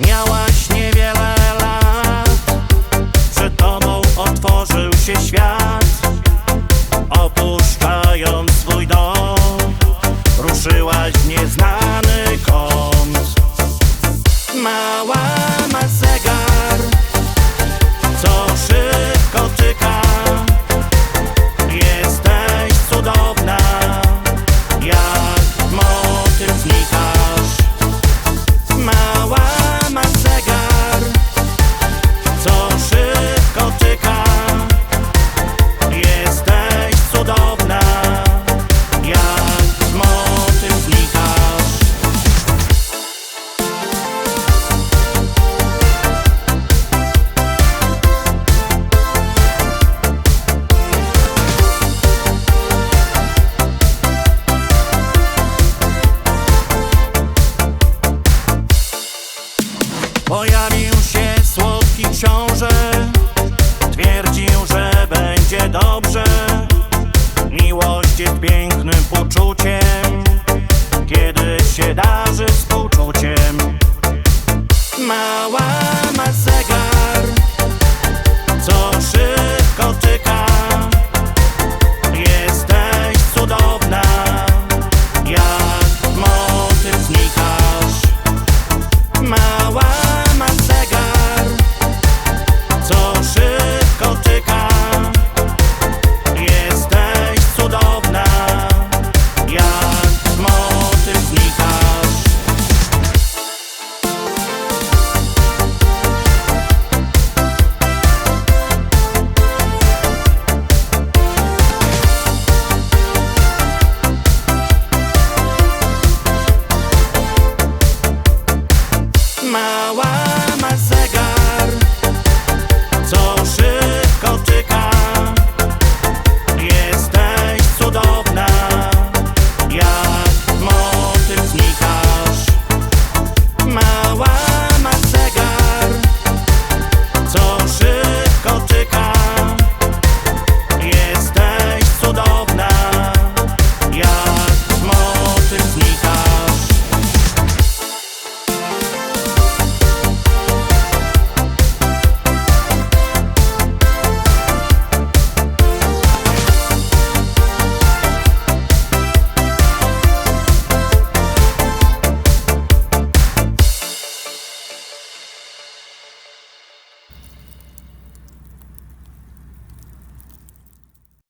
Miałaś niewiele lat, przed tobą otworzył się świat. Opuszczając swój dom, ruszyłaś w nieznany kąt. Mała Pojawił się słodki książę Twierdził, że będzie dobrze. Miłość jest pięknym uczuciem Kiedy się darzy współczuciem. Mała ma zegar Co szybko tyka. Jesteś cudowna Jak motyw znikasz. Ma มาว่า